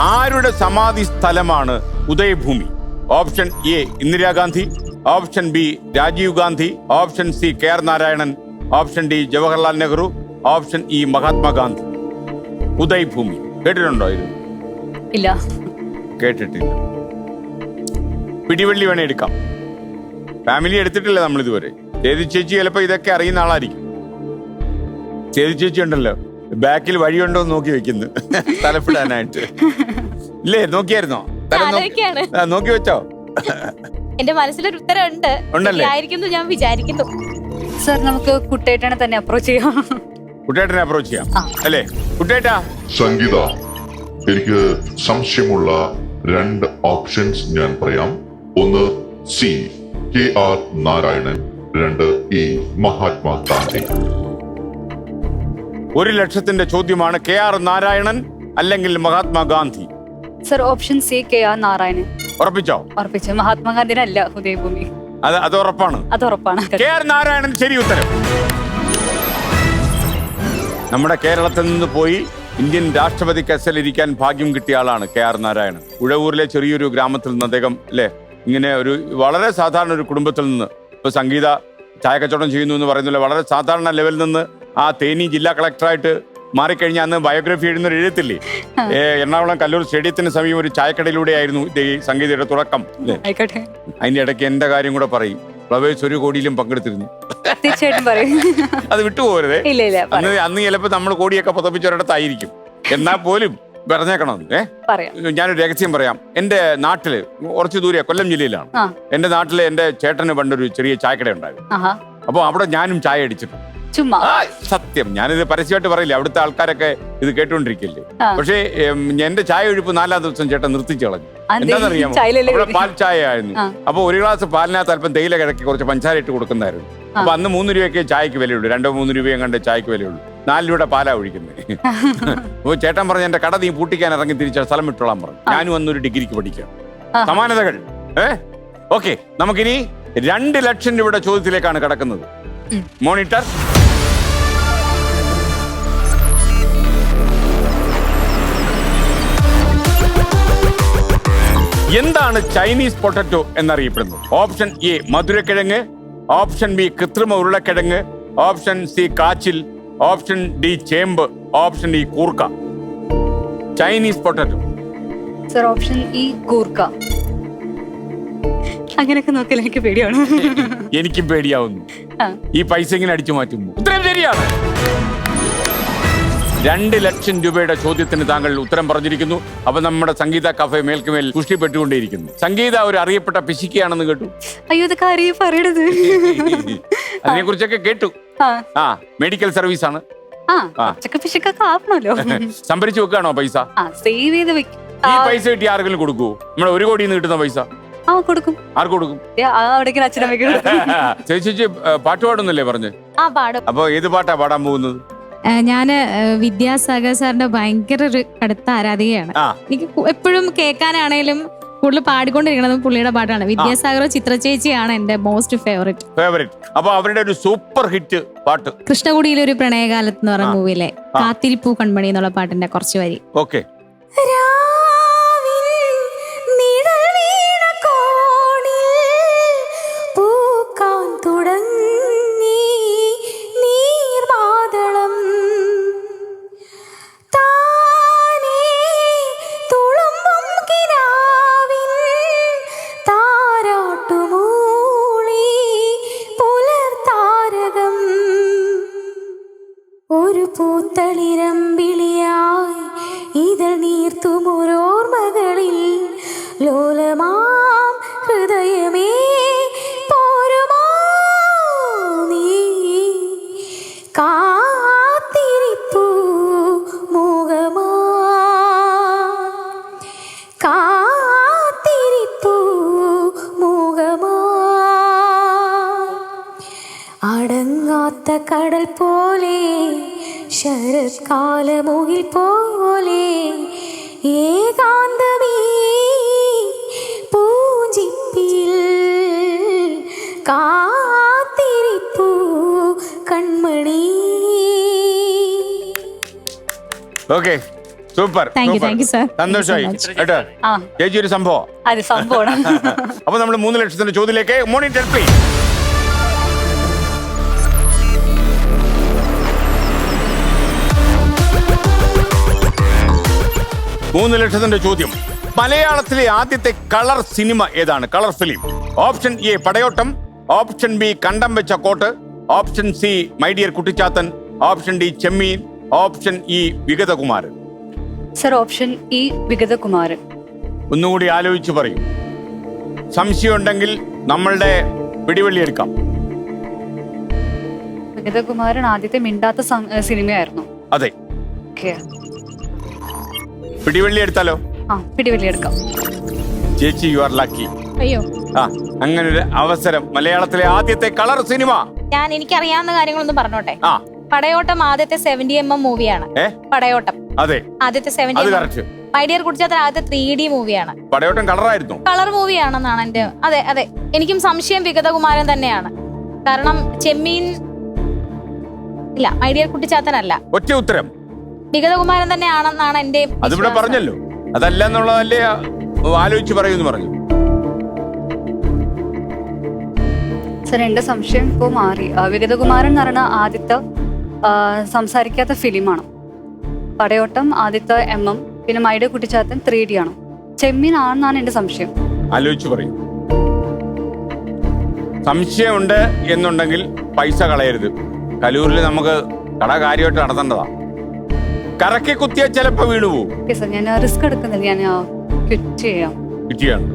ആരുടെ സമാധി സ്ഥലമാണ് Udaybhumi? Option A Indira Gandhi. Option B Rajiv Gandhi. Option C K R Narayanan. Option D Jawaharlal Nehru. Option E Mahatma Gandhi Udaybhumi. കേട്ടിട്ടുണ്ടോ ഇത്? ഇല്ല. കേട്ടിട്ടില്ല. പിടിവള്ളി വേണേ എടുക്കാം. ഫാമിലി എടുത്തിട്ടില്ല നമ്മൾ ഇതുവരെ ചേതി ചേച്ചി ചിലപ്പോ ഇതൊക്കെ അറിയുന്ന ആളായിരിക്കും. ചേതി ചേച്ചി ഉണ്ടല്ലോ. ബാക്കിൽ വഴിയുണ്ടോ എന്ന് നോക്കി വെക്കുന്നു. തലപ്പിടാനായിട്ട്. ഇല്ലേ നോക്കിയായിരുന്നോ? നോക്കി- നോക്കി വെച്ചോ? എന്റെ മനസ്സിലൊരു ഉത്തരമുണ്ട്. ഉണ്ടല്ലേ? ഞാൻ വിചാരിക്കുന്നു. സർ നമുക്ക് കുട്ടേട്ടനെ തന്നെ അപ്രോച്ച് ചെയ്യാം. കുട്ടേട്ടനെ അപ്രോച്ച് ചെയ്യാം. അല്ലേ? കുട്ടേട്ടാ. സംഗീത എനിക്ക് സംശയമുള്ള രണ്ട് ഓപ്ഷൻസ് ഞാൻ പറയാം. ഒന്ന് സി കെ ആർ നാരായണൻ. രണ്ട് ഇ മഹാത്മാ ഗാന്ധി. ഒരു ലക്ഷത്തിന്റെ ചോദ്യമാണ് കെ ആർ നാരായണൻ അല്ലെങ്കിൽ Mahatma Gandhi sir option C K R Narayanan. ഉറപ്പിച്ചോ? ഉറപ്പിച്ചു. മഹാത്മാഗാന്ധിനല്ല ഉദയഭൂമി അത് അത് ഉറപ്പാണ്. അത് ഉറപ്പാണ്. കെ ആർ നാരായണൻ ശരി ഉത്തരം. നമ്മുടെ കേരളത്തിൽ നിന്ന് പോയി ഇന്ത്യൻ രാഷ്ട്രപതി കസലിരിക്കാൻ ഭാഗ്യം കിട്ടിയ ആളാണ് കെ ആർ നാരായണൻ. ഉഴവൂരിലെ ചെറിയൊരു ഗ്രാമത്തിൽ നിന്ന് അദ്ദേഹം അല്ലെ? ഇങ്ങനെ ഒരു വളരെ സാധാരണ ഒരു കുടുംബത്തിൽ നിന്ന് ഇപ്പൊ സംഗീത ചായക്കച്ചവടം ചെയ്യുന്നു എന്ന് പറയുന്നില്ല വളരെ സാധാരണ ലെവലിൽ നിന്ന് ആ തേനി ജില്ലാ കളക്ടറായിട്ട് മാറിക്കഴിഞ്ഞാൽ അന്ന് ബയോഗ്രഫി എഴുതുന്ന ഒരു എഴുത്തില്ലേ ഏ, എറണാകുളം കല്ലൂർ സ്റ്റേഡിയത്തിന് സമീപം ഒരു ചായക്കടയിലൂടെ ആയിരുന്നു ഈ സംഗീതയുടെ തുടക്കം. അതിന്റെ ഇടയ്ക്ക് എന്റെ കാര്യം കൂടെ പറയും. ഫ്ലവേഴ്സ് ഒരു കോടിയിലും പങ്കെടുത്തിരുന്നു. തീർച്ചയായിട്ടും പറയും. അത് വിട്ടുപോകരുത്. അന്ന് അന്ന് ചിലപ്പോ നമ്മൾ കോടിയൊക്കെ പുതപ്പിച്ചൊരിടത്തായിരിക്കും എന്നാൽ പോലും പറഞ്ഞേക്കണം ഏ? ഞാനൊരു രഹസ്യം പറയാം. എന്റെ നാട്ടിൽ കുറച്ച് ദൂരെ കൊല്ലം ജില്ലയിലാണ്. എന്റെ നാട്ടിൽ എന്റെ ചേട്ടന് പണ്ടൊരു ചെറിയ ചായക്കട ഉണ്ടായിരുന്നു അപ്പൊ അവിടെ ഞാനും ചായ അടിച്ചിട്ടുണ്ട്. ചുമ്മാ. സത്യം. ഞാനിത് പരസ്യമായിട്ട് പറയില്ല. അവിടുത്തെ ആൾക്കാരൊക്കെ ഇത് കേട്ടോണ്ടിരിക്കില്ലേ? പക്ഷേ എന്റെ ചായ ഒഴിപ്പ് നാലാം ദിവസം ചേട്ടൻ നിർത്തിച്ചു കളഞ്ഞു? എന്താണെന്നറിയാമോ? അവിടെ പാൽ ചായ ആയിരുന്നു അപ്പൊ ഒരു ഗ്ലാസ് പാലിനകത്ത് അല്പം തേയില കിഴക്കി കുറച്ച് പഞ്ചാര ഇട്ട് കൊടുക്കുന്നതായിരുന്നു. അപ്പൊ അന്ന് മൂന്ന് രൂപയ്ക്ക് ചായക്ക് വിലയുള്ളൂ. രണ്ടോ മൂന്ന് രൂപയും കണ്ട് ചായക്ക് വിലയുള്ളൂ. നാല് രൂപയുടെ പാലാ ഒഴിക്കുന്നത് അപ്പൊ ചേട്ടൻ പറഞ്ഞ എന്റെ കട നീ പൂട്ടിക്കാൻ ഇറങ്ങി തിരിച്ച സ്ഥലം വിട്ടോളാൻ പറഞ്ഞു. ഞാനും അന്നൊരു ഡിഗ്രിക്ക് പഠിക്കാം. സമാനതകൾ. ഏ? ഓക്കെ. നമുക്കിനി രണ്ട് ലക്ഷം രൂപയുടെ ചോദ്യത്തിലേക്കാണ് കടക്കുന്നത്. മോണിറ്റർ. എന്താണ് ചൈനീസ് പൊട്ടറ്റോ എന്നറിയപ്പെടുന്നത് ഓപ്ഷൻ എ മധുരക്കിഴങ്ങ്. ഓപ്ഷൻ ബി കൃത്രിമ ഉരുളക്കിഴങ്ങ്. ഓപ്ഷൻ സി കാച്ചിൽ. ഓപ്ഷൻ ഡി ചേമ്പ്. ഓപ്ഷൻ ഇ കൂർക്ക. Chinese potato. Sir option E കൂർക്ക. അങ്ങനെയൊക്കെ നോക്കിയാൽ എനിക്ക് പേടിയാണ്. എനിക്കും പേടിയാവുന്നു. ഈ പൈസ ഇങ്ങനെ അടിച്ചു മാറ്റുമ്പോ ഉത്തരം ശരിയാണ്. രണ്ട് ലക്ഷം രൂപയുടെ ചോദ്യത്തിന് താങ്കൾ ഉത്തരം പറഞ്ഞിരിക്കുന്നു. അപ്പൊ നമ്മുടെ സംഗീത കഫെ മേൽക്കുമേൽ പുഷ്ടിപ്പെട്ടുകൊണ്ടേയിരിക്കുന്നു സംഗീത ഒരു അറിയപ്പെട്ട പിശിക്കയാണെന്ന് കേട്ടു. അയ്യോ ഇതൊക്കെ പറയണത് അതിനെ കുറിച്ചൊക്കെ കേട്ടു. ആ. മെഡിക്കൽ സർവീസ് ആണ്. സംഭരിച്ചു വെക്കാണോ പൈസ? സേവ് ചെയ്ത് വെക്കും. ഈ പൈസ കിട്ടി ആർക്കെങ്കിലും കൊടുക്കൂ നമ്മുടെ ഒരു കോടിയിൽ നിന്ന് കിട്ടുന്ന പൈസ. ആ കൊടുക്കും. ആർക്ക് കൊടുക്കും? ആ അവിടേക്ക് അച്ഛനമ്മയ്ക്ക് ചേച്ചി ചേച്ചി പാട്ട് പാടുന്നില്ലേ പറഞ്ഞ്? ആ പാടും. അപ്പൊ ഏത് പാട്ടാ പാടാൻ പോകുന്നത്? ഞാൻ വിദ്യാസാഗർ സാറിന്റെ ഭയങ്കര ഒരു കടുത്ത ആരാധികയാണ്. എനിക്ക് എപ്പോഴും കേൾക്കാനാണേലും കൂടുതൽ പാടിക്കൊണ്ടിരിക്കുന്നത് പുള്ളിയുടെ പാട്ടാണ്. വിദ്യാസാഗർ ചിത്രചേച്ചിയാണ് എന്റെ മോസ്റ്റ് ഫേവറേറ്റ് ഫേവറേറ്റ് അപ്പൊ അവരുടെ ഒരു സൂപ്പർ ഹിറ്റ് പാട്ട്. കൃഷ്ണകുടിയിലെ ഒരു പ്രണയകാലത്ത് എന്ന് പറഞ്ഞ മൂവിയിലെ. കാത്തിരിപ്പൂ കൺമണി എന്നുള്ള പാട്ടിന്റെ കുറച്ച് വരി. ഓക്കെ പൂത്തളിരമ്പിളിയായി ഇതൾ നീർത്തുമൊരോർമകളിൽ ലോലമാം ശരത്കാലമുകിൽ പോലെ ഏകാന്തമീ പൂഞ്ചിപ്പിൽ കാത്തിരിപ്പൂ കൺമണി. Okay super. സന്തോഷമായി. കേട്ടോ? ചേച്ചി ഒരു സംഭവം. അപ്പൊ നമ്മൾ മൂന്ന് ലക്ഷത്തിന്റെ ചോദ്യത്തിലേക്ക് മോണിറ്റർ പ്ലീ മൂന്ന് ലക്ഷത്തിന്റെ ചോദ്യം. മലയാളത്തിലെ ആദ്യത്തെ കളർ സിനിമ ഏതാണ്? Colour film. Option A Padayottam. Option B Kandam Becha Coat. Option C my dear Kuttichathan. Option D Chemmeen. Option E Vigathakumaran. Sir option E Vigathakumaran. ഒന്നുകൂടി ആലോചിച്ച് പറയും. സംശയം ഉണ്ടെങ്കിൽ നമ്മളുടെ പിടിവള്ളി എടുക്കാം. വിഗതകുമാരൻ ആദ്യത്തെ മിണ്ടാത്ത സിനിമയായിരുന്നു. അതെ. പിടിവള്ളി എടുത്താലോ? ആ എടുക്കാം. ചേച്ചി യു ആർ ലക്കി അയ്യോ. ആ അങ്ങനെ ഒരു അവസരം. മലയാളത്തിലെ ആദ്യത്തെ കളർ സിനിമ. ഞാൻ എനിക്ക് അറിയാവുന്ന കാര്യങ്ങളൊന്നും പറഞ്ഞോട്ടെ? ആ. പടയോട്ടം ആദ്യത്തെ സെവന്റി എം എം മൂവിയാണ് ഏ? പടയോട്ടം. അതെ. ആദ്യത്തെ സെവന്റി അത് കറക്റ്റ് മൈ ഡിയർ കുടിച്ചാത്ത ആദ്യത്തെ ത്രീ ഡി മൂവിയാണ് പടയോട്ടം കളറായിരുന്നു. കളർ മൂവിയാണെന്നാണ് എന്റെ അതെ അതെ. എനിക്കും സംശയം വിഗതകുമാരൻ തന്നെയാണ്. കാരണം ചെമ്മീൻ ഇല്ല മൈഡിയർ കുട്ടിച്ചാത്തനല്ല ഒറ്റ ഉത്തരം. വിഗതകുമാരൻ തന്നെയാണെന്നാണ് എന്റെ അതിവിടെ. പറഞ്ഞല്ലോ. അതല്ല എന്നുള്ളതല്ലേ ആലോചിച്ച് പറയൂന്ന് പറഞ്ഞു. സർ എന്റെ സംശയം ഇപ്പോ മാറി. വിഗതകുമാരൻ എന്ന് പറയുന്ന ആദ്യത്തെ സംസാരിക്കാത്ത ഫിലിമാണ്. പടയോട്ടം ആദ്യത്തെ എം എം പിന്നെ മൈഡ കുട്ടിച്ചാത്തൻ ത്രീ ഡി ആണ്. ചെമ്മീൻ ആണെന്നാണ് എന്റെ സംശയം. ആലോചിച്ച് പറയും. സംശയമുണ്ട് എന്നുണ്ടെങ്കിൽ പൈസ കളയരുത്. കലൂരിൽ നമുക്ക് കട കാര്യമായിട്ട് നടത്തേണ്ടതാ. കറക്കി കുത്തിയാൽ ചിലപ്പോ വീണു പോകും ഓക്കെ സർ ഞാൻ റിസ്ക് എടുക്കുന്നില്ല. ഞാൻ ക്വിറ്റ് ചെയ്യാം.